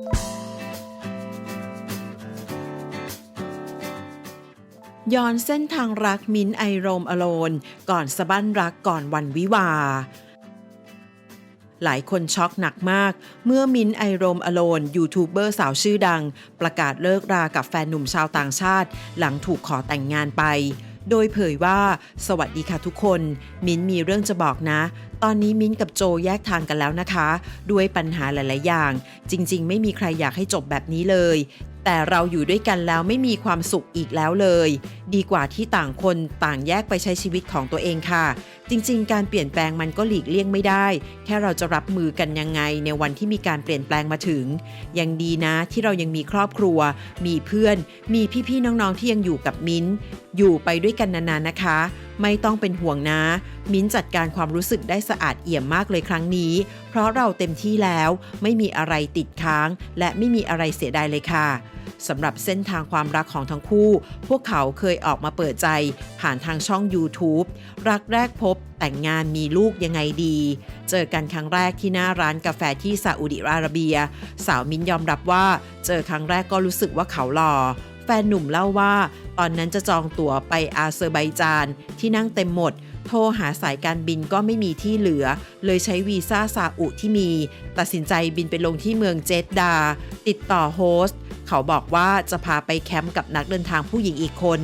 ย้อนเส้นทางรักมิ้นไอโรมอโลน ก่อนสะบั้นรักก่อนวันวิวา หลายคนช็อกหนักมาก เมื่อมิ้นไอโรมอโลน ยูทูบเบอร์สาวชื่อดัง ประกาศเลิกรากับแฟนหนุ่มชาวต่างชาติ หลังถูกขอแต่งงานไป โดยเผยว่า สวัสดีค่ะทุกคน มิ้นมีเรื่องจะบอกนะ ตอนนี้มิ้นกับโจแยกทางกันแล้วนะคะ ด้วยปัญหาหลาย ๆ อย่าง จริง ๆ ไม่มีใครอยากให้จบแบบนี้เลย แต่เราอยู่ด้วยกันแล้วไม่มีความสุขอีกแล้วเลย ดีกว่าที่ต่างคนต่างแยกไปใช้ชีวิตของตัวเองค่ะ จริง ๆ การเปลี่ยนแปลงมันก็หลีกเลี่ยงไม่ได้ แค่เราจะรับมือกันยังไงในวันที่มีการเปลี่ยนแปลงมาถึง ยังดีนะที่เรายังมีครอบครัว มีเพื่อน มีพี่ๆน้องๆที่ยังอยู่กับมิ้นท์อยู่ไปด้วยกันนานๆนะคะ ไม่ต้องเป็นห่วงนะ มิ้นจัดการความรู้สึกได้สะอาดเอี่ยมมากเลยครั้งนี้ เพราะเราเต็มที่แล้ว ไม่มีอะไรติดค้าง และไม่มีอะไรเสียดายเลยค่ะสำหรับเส้นทางความรักของทั้งคู่ พวกเขาเคยออกมาเปิดใจ ผ่านทางช่อง YouTube รักแรกพบ แต่งงานมีลูกยังไงดี เจอกันครั้งแรกที่หน้าร้านกาแฟที่ซาอุดิอาระเบีย สาวมิ้นยอมรับว่า เจอครั้งแรกก็รู้สึกว่าเขาหล่อ ฟนหนุ่มเล่าว่า ตอนนั้นจะจองตั๋วไปอาเซอร์ไบจานที่นั่งเต็มหมด โทรหาสายการบินก็ไม่มีที่เหลือ เลยใช้วีซ่าซาอุที่มี ตัดสินใจบินไปลงที่เมืองเจดดา ติดต่อโฮสต์เขาบอกว่าจะพาไปแคมป์กับนักเดินทางผู้หญิงอีกคน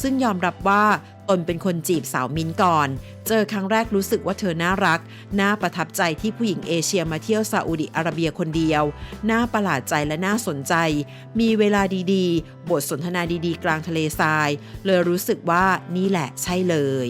ซึ่งยอมรับว่า ตนเป็นคนจีบสาวมินก่อน เจอครั้งแรกรู้สึกว่าเธอน่ารัก น่าประทับใจที่ผู้หญิงเอเชียมาเที่ยวซาอุดิอาระเบียคนเดียว น่าประหลาดใจและน่าสนใจ มีเวลาดีๆ บทสนทนาดีๆ กลางทะเลทราย เลยรู้สึกว่านี่แหละใช่เลย